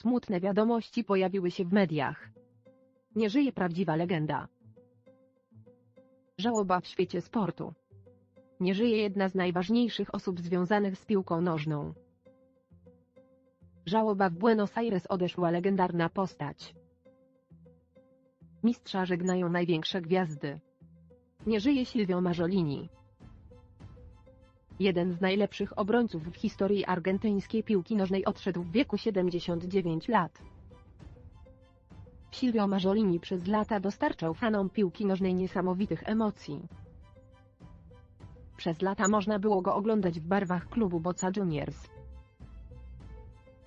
Smutne wiadomości pojawiły się w mediach. Nie żyje prawdziwa legenda. Żałoba w świecie sportu. Nie żyje jedna z najważniejszych osób związanych z piłką nożną. Żałoba w Buenos Aires odeszła legendarna postać. Mistrza żegnają największe gwiazdy. Nie żyje Silvio Marzolini. Jeden z najlepszych obrońców w historii argentyńskiej piłki nożnej odszedł w wieku 79 lat. Silvio Marzolini przez lata dostarczał fanom piłki nożnej niesamowitych emocji. Przez lata można było go oglądać w barwach klubu Boca Juniors.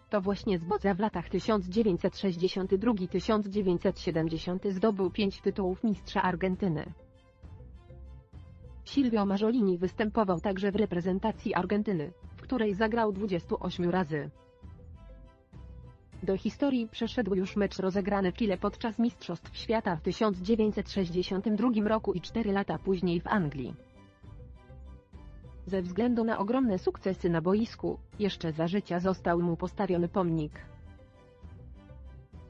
To właśnie z Boca w latach 1962-1970 zdobył pięć tytułów mistrza Argentyny. Silvio Marzolini występował także w reprezentacji Argentyny, w której zagrał 28 razy. Do historii przeszedł już mecz rozegrany w Chile podczas Mistrzostw Świata w 1962 roku i 4 lata później w Anglii. Ze względu na ogromne sukcesy na boisku, jeszcze za życia został mu postawiony pomnik,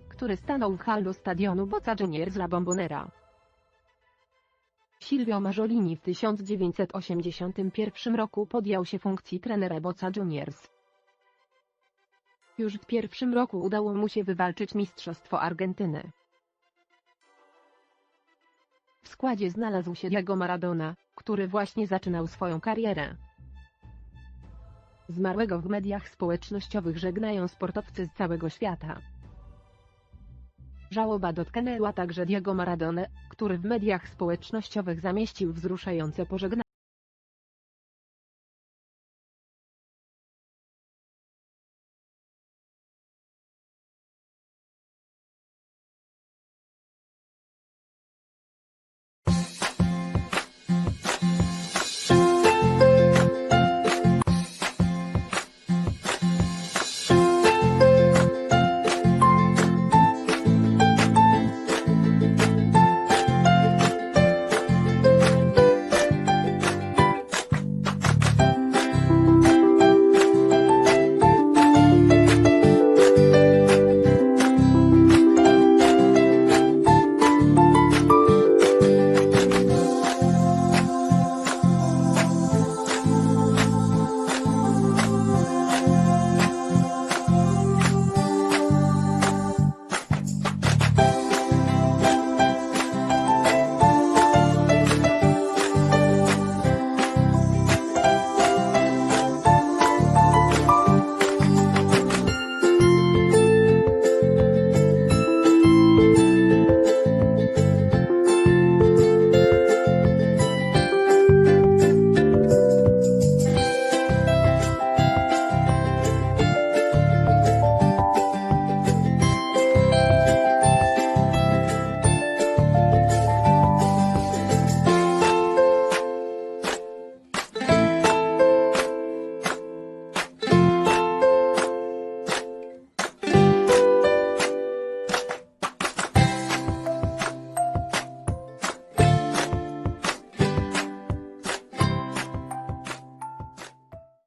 który stanął w hallu stadionu Boca Juniors La Bombonera. Silvio Marzolini w 1981 roku podjął się funkcji trenera Boca Juniors. Już w pierwszym roku udało mu się wywalczyć Mistrzostwo Argentyny. W składzie znalazł się Diego Maradona, który właśnie zaczynał swoją karierę. Zmarłego w mediach społecznościowych żegnają sportowcy z całego świata. Żałoba dotknęła także Diego Maradona, który w mediach społecznościowych zamieścił wzruszające pożegnanie.